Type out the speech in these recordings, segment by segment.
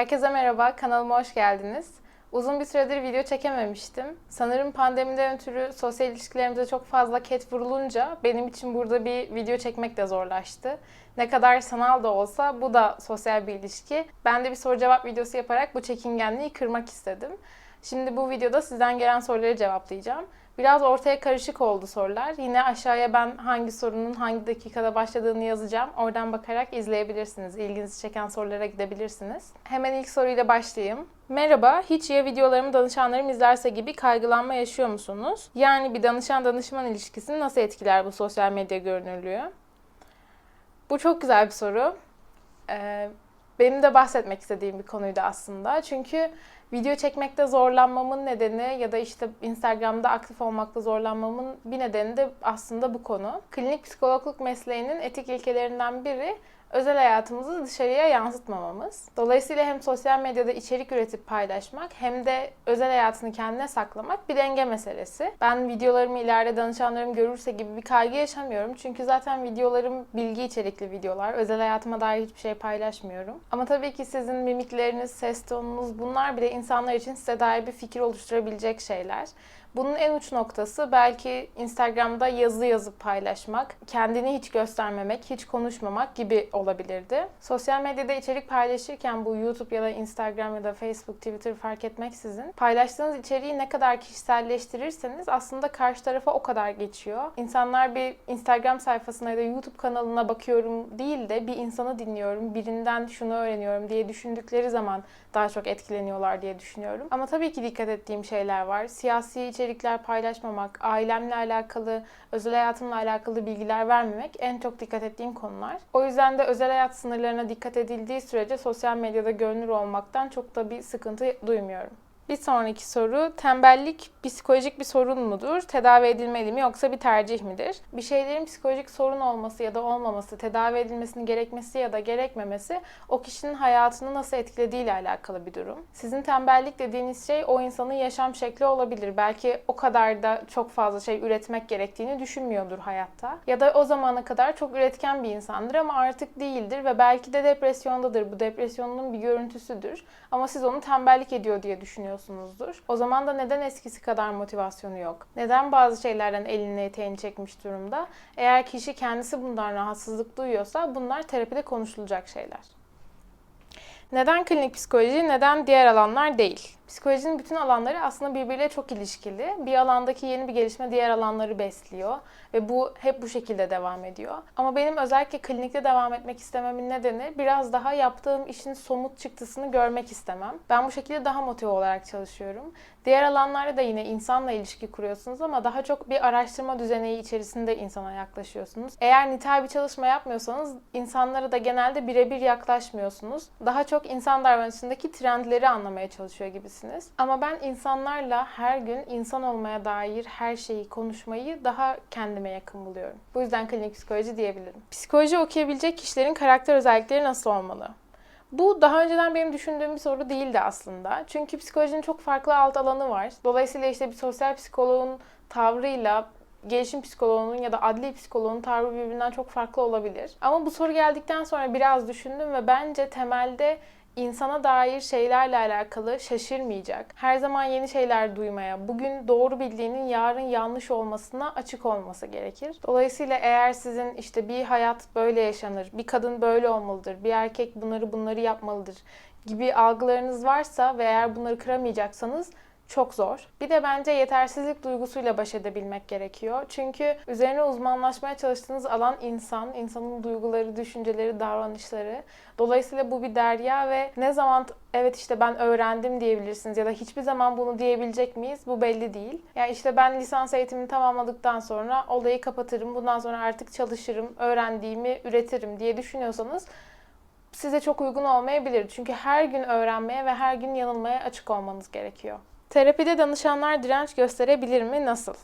Herkese merhaba, kanalıma hoş geldiniz. Uzun bir süredir video çekememiştim. Sanırım pandemiden ötürü sosyal ilişkilerimize çok fazla ket vurulunca benim için burada bir video çekmek de zorlaştı. Ne kadar sanal da olsa bu da sosyal bir ilişki. Ben de bir soru cevap videosu yaparak bu çekingenliği kırmak istedim. Şimdi bu videoda sizden gelen soruları cevaplayacağım. Biraz ortaya karışık oldu sorular. Yine aşağıya ben hangi sorunun hangi dakikada başladığını yazacağım. Oradan bakarak izleyebilirsiniz. İlginizi çeken sorulara gidebilirsiniz. Hemen ilk soruyla başlayayım. Merhaba, hiç ya videolarımı danışanlarım izlerse gibi kaygılanma yaşıyor musunuz? Yani bir danışan danışman ilişkisini nasıl etkiler bu sosyal medya görünürlüğü? Bu çok güzel bir soru. Ee, benim de bahsetmek istediğim bir konuydu aslında. Çünkü video çekmekte zorlanmamın nedeni ya da işte Instagram'da aktif olmakta zorlanmamın bir nedeni de aslında bu konu. Klinik psikologluk mesleğinin etik ilkelerinden biri özel hayatımızı dışarıya yansıtmamamız. Dolayısıyla hem sosyal medyada içerik üretip paylaşmak hem de özel hayatını kendine saklamak bir denge meselesi. Ben videolarımı ileride danışanlarım görürse gibi bir kaygı yaşamıyorum. Çünkü zaten videolarım bilgi içerikli videolar. Özel hayatıma dair hiçbir şey paylaşmıyorum. Ama tabii ki sizin mimikleriniz, ses tonunuz bunlar bile insanlar için size dair bir fikir oluşturabilecek şeyler. Bunun en uç noktası belki Instagram'da yazı yazıp paylaşmak, kendini hiç göstermemek, hiç konuşmamak gibi olabilirdi. Sosyal medyada içerik paylaşırken bu YouTube ya da Instagram ya da Facebook, Twitter fark etmeksizin paylaştığınız içeriği ne kadar kişiselleştirirseniz aslında karşı tarafa o kadar geçiyor. İnsanlar bir Instagram sayfasına ya da YouTube kanalına bakıyorum değil de bir insanı dinliyorum, birinden şunu öğreniyorum diye düşündükleri zaman daha çok etkileniyorlar diye düşünüyorum. Ama tabii ki dikkat ettiğim şeyler var. Siyasi içerikler paylaşmamak, ailemle alakalı, özel hayatımla alakalı bilgiler vermemek en çok dikkat ettiğim konular. O yüzden de özel hayat sınırlarına dikkat edildiği sürece sosyal medyada görünür olmaktan çok da bir sıkıntı duymuyorum. Bir sonraki soru, tembellik psikolojik bir sorun mudur? Tedavi edilmeli mi yoksa bir tercih midir? Bir şeylerin psikolojik sorun olması ya da olmaması, tedavi edilmesinin gerekmesi ya da gerekmemesi o kişinin hayatını nasıl etkilediği ile alakalı bir durum. Sizin tembellik dediğiniz şey o insanın yaşam şekli olabilir. Belki o kadar da çok fazla şey üretmek gerektiğini düşünmüyordur hayatta. Ya da o zamana kadar çok üretken bir insandır ama artık değildir ve belki de depresyondadır. Bu depresyonun bir görüntüsüdür. Ama siz onu tembellik ediyor diye düşünüyorsunuzdur. O zaman da neden eskisi kadar motivasyonu yok? Neden bazı şeylerden elini eteğini çekmiş durumda? Eğer kişi kendisi bundan rahatsızlık duyuyorsa bunlar terapide konuşulacak şeyler. Neden klinik psikoloji, neden diğer alanlar değil? Psikolojinin bütün alanları aslında birbiriyle çok ilişkili. Bir alandaki yeni bir gelişme diğer alanları besliyor ve bu hep bu şekilde devam ediyor. Ama benim özellikle klinikte devam etmek istememin nedeni biraz daha yaptığım işin somut çıktısını görmek istemem. Ben bu şekilde daha motive olarak çalışıyorum. Diğer alanlarda da yine insanla ilişki kuruyorsunuz ama daha çok bir araştırma düzeneği içerisinde insana yaklaşıyorsunuz. Eğer nitel bir çalışma yapmıyorsanız insanlara da genelde birebir yaklaşmıyorsunuz. Daha çok insan davranışındaki trendleri anlamaya çalışıyor gibisiniz. Ama ben insanlarla her gün insan olmaya dair her şeyi konuşmayı daha kendime yakın buluyorum. Bu yüzden klinik psikoloji diyebilirim. Psikoloji okuyabilecek kişilerin karakter özellikleri nasıl olmalı? Bu daha önceden benim düşündüğüm bir soru değildi aslında. Çünkü psikolojinin çok farklı alt alanı var. Dolayısıyla işte bir sosyal psikoloğun tavrıyla gelişim psikoloğunun ya da adli psikoloğun tavrı birbirinden çok farklı olabilir. Ama bu soru geldikten sonra biraz düşündüm ve bence temelde insana dair şeylerle alakalı şaşırmayacak. Her zaman yeni şeyler duymaya, bugün doğru bildiğinin yarın yanlış olmasına açık olması gerekir. Dolayısıyla eğer sizin işte bir hayat böyle yaşanır, bir kadın böyle olmalıdır, bir erkek bunları bunları yapmalıdır gibi algılarınız varsa ve eğer bunları kıramayacaksanız çok zor. Bir de bence yetersizlik duygusuyla baş edebilmek gerekiyor. Çünkü üzerine uzmanlaşmaya çalıştığınız alan insan, insanın duyguları, düşünceleri, davranışları. Dolayısıyla bu bir derya ve ne zaman evet işte ben öğrendim diyebilirsiniz ya da hiçbir zaman bunu diyebilecek miyiz? Bu belli değil. Yani işte ben lisans eğitimini tamamladıktan sonra olayı kapatırım. Bundan sonra artık çalışırım, öğrendiğimi üretirim diye düşünüyorsanız size çok uygun olmayabilir. Çünkü her gün öğrenmeye ve her gün yanılmaya açık olmanız gerekiyor. Terapide danışanlar direnç gösterebilir mi? Nasıl?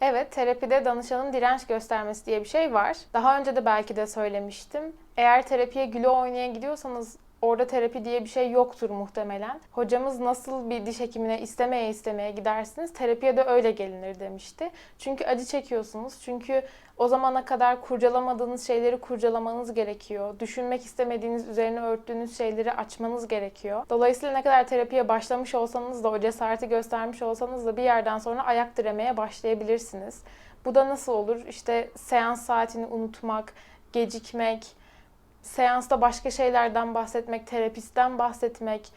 Evet, terapide danışanın direnç göstermesi diye bir şey var. Daha önce de belki de söylemiştim. Eğer terapiye güle oynaya gidiyorsanız Orada terapi diye bir şey yoktur muhtemelen. Hocamız nasıl bir diş hekimine istemeye istemeye gidersiniz, terapiye de öyle gelinir demişti. Çünkü acı çekiyorsunuz. Çünkü o zamana kadar kurcalamadığınız şeyleri kurcalamanız gerekiyor. Düşünmek istemediğiniz, üzerine örttüğünüz şeyleri açmanız gerekiyor. Dolayısıyla ne kadar terapiye başlamış olsanız da, o cesareti göstermiş olsanız da bir yerden sonra ayak diremeye başlayabilirsiniz. Bu da nasıl olur? İşte seans saatini unutmak, gecikmek, seansta başka şeylerden bahsetmek, terapistten bahsetmek,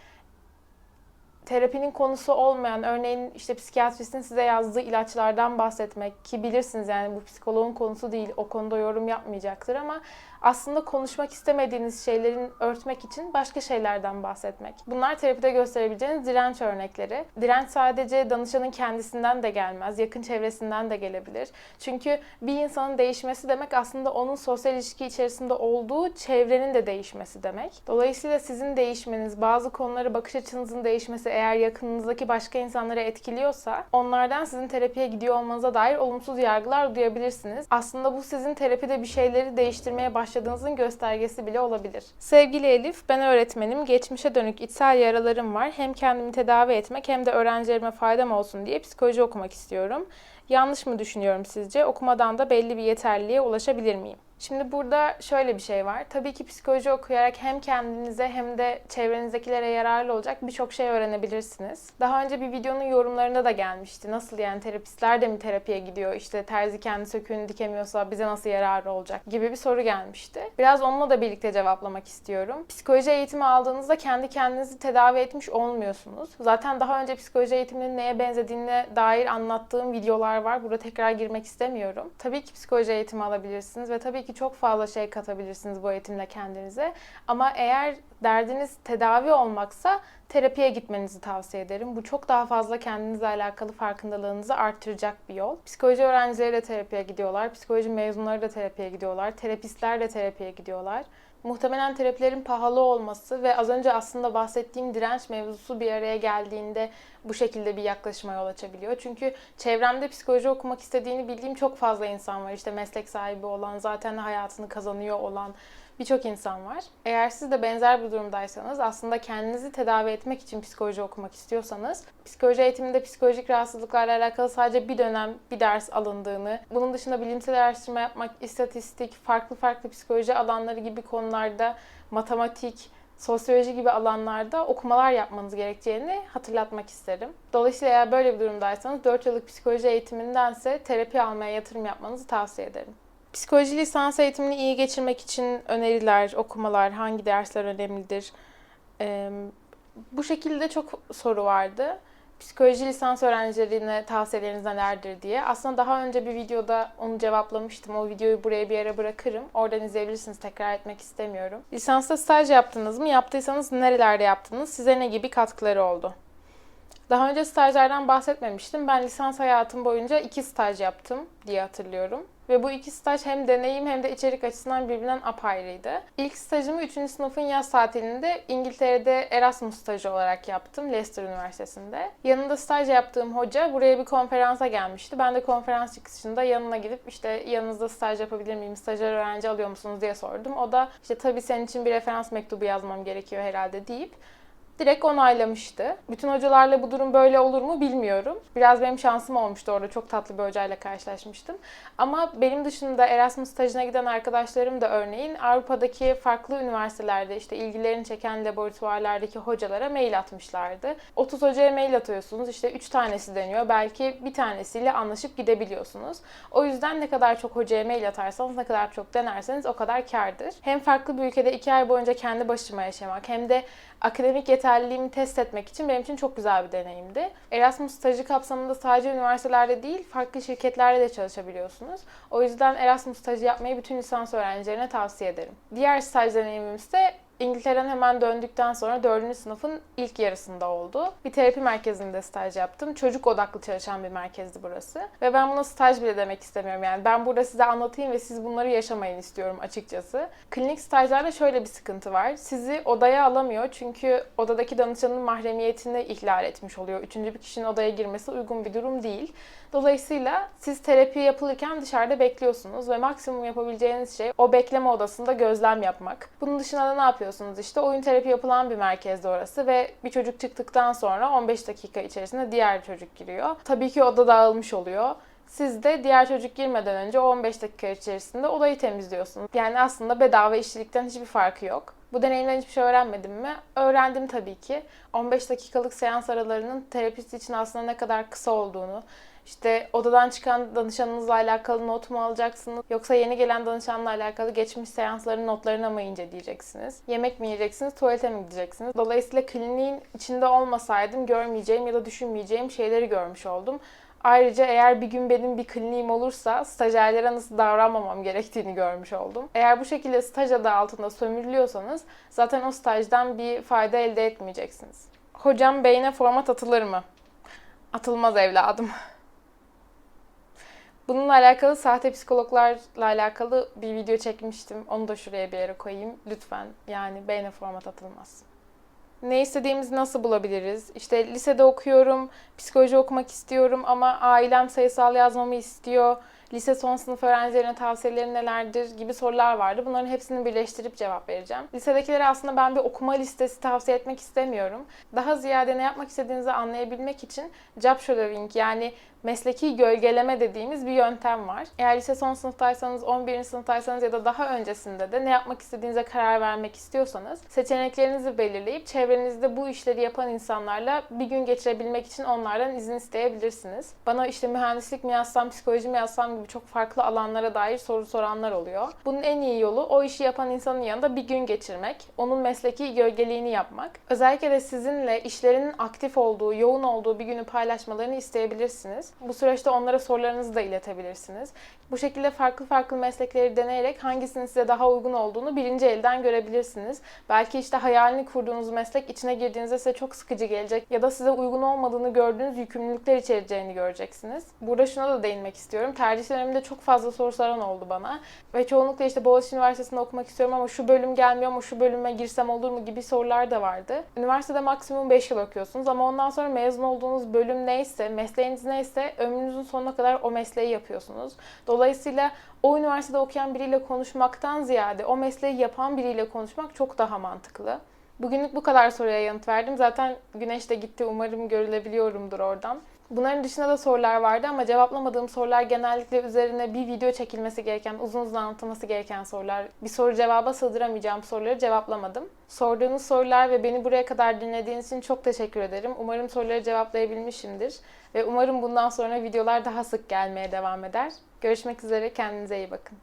terapinin konusu olmayan, örneğin işte psikiyatristin size yazdığı ilaçlardan bahsetmek ki bilirsiniz yani bu psikoloğun konusu değil, o konuda yorum yapmayacaktır ama aslında konuşmak istemediğiniz şeylerin örtmek için başka şeylerden bahsetmek. Bunlar terapide gösterebileceğiniz direnç örnekleri. Direnç sadece danışanın kendisinden de gelmez, yakın çevresinden de gelebilir. Çünkü bir insanın değişmesi demek aslında onun sosyal ilişki içerisinde olduğu çevrenin de değişmesi demek. Dolayısıyla sizin değişmeniz, bazı konulara bakış açınızın değişmesi eğer yakınınızdaki başka insanları etkiliyorsa onlardan sizin terapiye gidiyor olmanıza dair olumsuz yargılar duyabilirsiniz. Aslında bu sizin terapide bir şeyleri değiştirmeye başladığınızın göstergesi bile olabilir. Sevgili Elif, ben öğretmenim. Geçmişe dönük içsel yaralarım var. Hem kendimi tedavi etmek hem de öğrencilerime faydam olsun diye psikoloji okumak istiyorum. Yanlış mı düşünüyorum sizce? Okumadan da belli bir yeterliliğe ulaşabilir miyim? Şimdi burada şöyle bir şey var. Tabii ki psikoloji okuyarak hem kendinize hem de çevrenizdekilere yararlı olacak birçok şey öğrenebilirsiniz. Daha önce bir videonun yorumlarında da gelmişti. Nasıl yani terapistler de mi terapiye gidiyor? İşte terzi kendi söküğünü dikemiyorsa bize nasıl yararı olacak? gibi bir soru gelmişti. Biraz onunla da birlikte cevaplamak istiyorum. Psikoloji eğitimi aldığınızda kendi kendinizi tedavi etmiş olmuyorsunuz. Zaten daha önce psikoloji eğitiminin neye benzediğine dair anlattığım videolar var. Burada tekrar girmek istemiyorum. Tabii ki psikoloji eğitimi alabilirsiniz ve tabii ki çok fazla şey katabilirsiniz bu eğitimle kendinize. Ama eğer derdiniz tedavi olmaksa terapiye gitmenizi tavsiye ederim. Bu çok daha fazla kendinizle alakalı farkındalığınızı artıracak bir yol. Psikoloji öğrencileri de terapiye gidiyorlar. Psikoloji mezunları da terapiye gidiyorlar. Terapistler de terapiye gidiyorlar. Muhtemelen terapilerin pahalı olması ve az önce aslında bahsettiğim direnç mevzusu bir araya geldiğinde bu şekilde bir yaklaşıma yol açabiliyor. Çünkü çevremde psikoloji okumak istediğini bildiğim çok fazla insan var. İşte meslek sahibi olan, zaten hayatını kazanıyor olan birçok insan var. Eğer siz de benzer bir durumdaysanız aslında kendinizi tedavi etmek için psikoloji okumak istiyorsanız psikoloji eğitiminde psikolojik rahatsızlıklarla alakalı sadece bir dönem bir ders alındığını, bunun dışında bilimsel araştırma yapmak, istatistik, farklı farklı psikoloji alanları gibi konularda matematik, sosyoloji gibi alanlarda okumalar yapmanız gerekeceğini hatırlatmak isterim. Dolayısıyla eğer böyle bir durumdaysanız 4 yıllık psikoloji eğitimindense terapi almaya yatırım yapmanızı tavsiye ederim. Psikoloji lisans eğitimini iyi geçirmek için öneriler, okumalar, hangi dersler önemlidir? Ee, bu şekilde çok soru vardı. Psikoloji lisans öğrencilerine tavsiyeleriniz nelerdir diye. Aslında daha önce bir videoda onu cevaplamıştım. O videoyu buraya bir yere bırakırım. Oradan izleyebilirsiniz. Tekrar etmek istemiyorum. Lisansta staj yaptınız mı? Yaptıysanız nerelerde yaptınız? Size ne gibi katkıları oldu? Daha önce stajlardan bahsetmemiştim. Ben lisans hayatım boyunca iki staj yaptım diye hatırlıyorum. Ve bu iki staj hem deneyim hem de içerik açısından birbirinden apayrıydı. İlk stajımı 3. sınıfın yaz tatilinde İngiltere'de Erasmus stajı olarak yaptım Leicester Üniversitesi'nde. Yanında staj yaptığım hoca buraya bir konferansa gelmişti. Ben de konferans çıkışında yanına gidip işte yanınızda staj yapabilir miyim, stajyer öğrenci alıyor musunuz diye sordum. O da işte tabii senin için bir referans mektubu yazmam gerekiyor herhalde deyip direkt onaylamıştı. Bütün hocalarla bu durum böyle olur mu bilmiyorum. Biraz benim şansım olmuştu orada. Çok tatlı bir hocayla karşılaşmıştım. Ama benim dışında Erasmus stajına giden arkadaşlarım da örneğin Avrupa'daki farklı üniversitelerde işte ilgilerini çeken laboratuvarlardaki hocalara mail atmışlardı. 30 hocaya mail atıyorsunuz. İşte 3 tanesi deniyor. Belki bir tanesiyle anlaşıp gidebiliyorsunuz. O yüzden ne kadar çok hocaya mail atarsanız, ne kadar çok denerseniz o kadar kardır. Hem farklı bir ülkede 2 ay boyunca kendi başıma yaşamak hem de akademik yeterliliğimi test etmek için benim için çok güzel bir deneyimdi. Erasmus stajı kapsamında sadece üniversitelerde değil, farklı şirketlerde de çalışabiliyorsunuz. O yüzden Erasmus stajı yapmayı bütün lisans öğrencilerine tavsiye ederim. Diğer staj deneyimim ise İngiltere'den hemen döndükten sonra 4. sınıfın ilk yarısında oldu. Bir terapi merkezinde staj yaptım. Çocuk odaklı çalışan bir merkezdi burası. Ve ben buna staj bile demek istemiyorum. Yani ben burada size anlatayım ve siz bunları yaşamayın istiyorum açıkçası. Klinik stajlarda şöyle bir sıkıntı var. Sizi odaya alamıyor çünkü odadaki danışanın mahremiyetini ihlal etmiş oluyor. Üçüncü bir kişinin odaya girmesi uygun bir durum değil. Dolayısıyla siz terapi yapılırken dışarıda bekliyorsunuz ve maksimum yapabileceğiniz şey o bekleme odasında gözlem yapmak. Bunun dışında da ne yapıyorsunuz? Yapıyorsunuz işte. Oyun terapi yapılan bir merkezde orası ve bir çocuk çıktıktan sonra 15 dakika içerisinde diğer çocuk giriyor. Tabii ki oda dağılmış oluyor. Siz de diğer çocuk girmeden önce 15 dakika içerisinde odayı temizliyorsunuz. Yani aslında bedava işçilikten hiçbir farkı yok. Bu deneyimden hiçbir şey öğrenmedim mi? Öğrendim tabii ki. 15 dakikalık seans aralarının terapist için aslında ne kadar kısa olduğunu, işte odadan çıkan danışanınızla alakalı not mu alacaksınız? Yoksa yeni gelen danışanla alakalı geçmiş seansların notlarına mı inceleyeceksiniz? Yemek mi yiyeceksiniz? Tuvalete mi gideceksiniz? Dolayısıyla kliniğin içinde olmasaydım görmeyeceğim ya da düşünmeyeceğim şeyleri görmüş oldum. Ayrıca eğer bir gün benim bir kliniğim olursa stajyerlere nasıl davranmamam gerektiğini görmüş oldum. Eğer bu şekilde staj adı altında sömürülüyorsanız zaten o stajdan bir fayda elde etmeyeceksiniz. Hocam beyne format atılır mı? Atılmaz evladım. Bununla alakalı sahte psikologlarla alakalı bir video çekmiştim. Onu da şuraya bir yere koyayım. Lütfen yani beyne format atılmaz. Ne istediğimizi nasıl bulabiliriz? İşte lisede okuyorum, psikoloji okumak istiyorum ama ailem sayısal yazmamı istiyor. Lise son sınıf öğrencilerine tavsiyelerin nelerdir gibi sorular vardı. Bunların hepsini birleştirip cevap vereceğim. Lisedekilere aslında ben bir okuma listesi tavsiye etmek istemiyorum. Daha ziyade ne yapmak istediğinizi anlayabilmek için job shadowing yani mesleki gölgeleme dediğimiz bir yöntem var. Eğer lise son sınıftaysanız, 11. sınıftaysanız ya da daha öncesinde de ne yapmak istediğinize karar vermek istiyorsanız seçeneklerinizi belirleyip çevrenizde bu işleri yapan insanlarla bir gün geçirebilmek için onlardan izin isteyebilirsiniz. Bana işte mühendislik mi yazsam, psikoloji mi yazsam gibi çok farklı alanlara dair soru soranlar oluyor. Bunun en iyi yolu o işi yapan insanın yanında bir gün geçirmek, onun mesleki gölgeliğini yapmak. Özellikle de sizinle işlerinin aktif olduğu, yoğun olduğu bir günü paylaşmalarını isteyebilirsiniz. Bu süreçte onlara sorularınızı da iletebilirsiniz. Bu şekilde farklı farklı meslekleri deneyerek hangisinin size daha uygun olduğunu birinci elden görebilirsiniz. Belki işte hayalini kurduğunuz meslek içine girdiğinizde size çok sıkıcı gelecek ya da size uygun olmadığını gördüğünüz yükümlülükler içereceğini göreceksiniz. Burada şuna da değinmek istiyorum. Tercih döneminde çok fazla soru soran oldu bana. Ve çoğunlukla işte Boğaziçi Üniversitesi'nde okumak istiyorum ama şu bölüm gelmiyor ama şu bölüme girsem olur mu gibi sorular da vardı. Üniversitede maksimum 5 yıl okuyorsunuz ama ondan sonra mezun olduğunuz bölüm neyse, mesleğiniz neyse ömrünüzün sonuna kadar o mesleği yapıyorsunuz. Dolayısıyla o üniversitede okuyan biriyle konuşmaktan ziyade o mesleği yapan biriyle konuşmak çok daha mantıklı. Bugünlük bu kadar soruya yanıt verdim. Zaten güneş de gitti. Umarım görülebiliyorumdur oradan. Bunların dışında da sorular vardı ama cevaplamadığım sorular genellikle üzerine bir video çekilmesi gereken, uzun uzun anlatılması gereken sorular. Bir soru cevaba sığdıramayacağım soruları cevaplamadım. Sorduğunuz sorular ve beni buraya kadar dinlediğiniz için çok teşekkür ederim. Umarım soruları cevaplayabilmişimdir. Ve umarım bundan sonra videolar daha sık gelmeye devam eder. Görüşmek üzere, kendinize iyi bakın.